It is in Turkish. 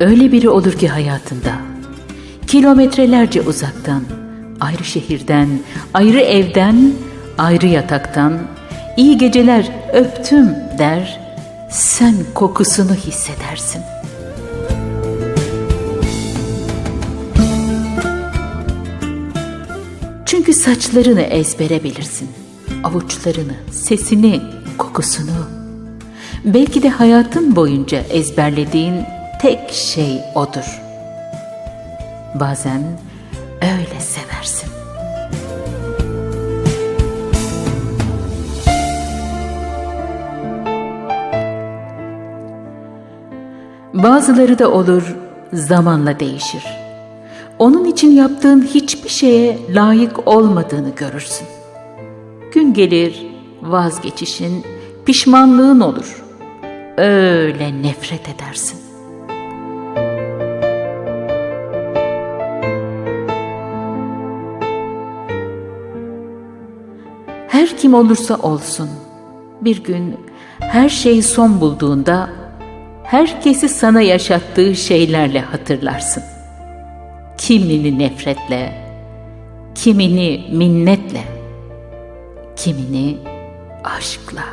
Öyle biri olur ki hayatında. Kilometrelerce uzaktan, ayrı şehirden, ayrı evden, ayrı yataktan, iyi geceler öptüm der, sen kokusunu hissedersin. Çünkü saçlarını ezbere bilirsin. Avuçlarını, sesini, kokusunu. Belki de hayatın boyunca ezberlediğin tek şey odur. Bazen öyle seversin. Bazıları da olur zamanla değişir. Onun için yaptığın hiçbir şeye layık olmadığını görürsün. Gün gelir vazgeçişin, pişmanlığın olur. Öyle nefret edersin. Her kim olursa olsun bir gün her şey son bulduğunda herkesi sana yaşattığı şeylerle hatırlarsın. Kimini nefretle, kimini minnetle, kimini aşkla.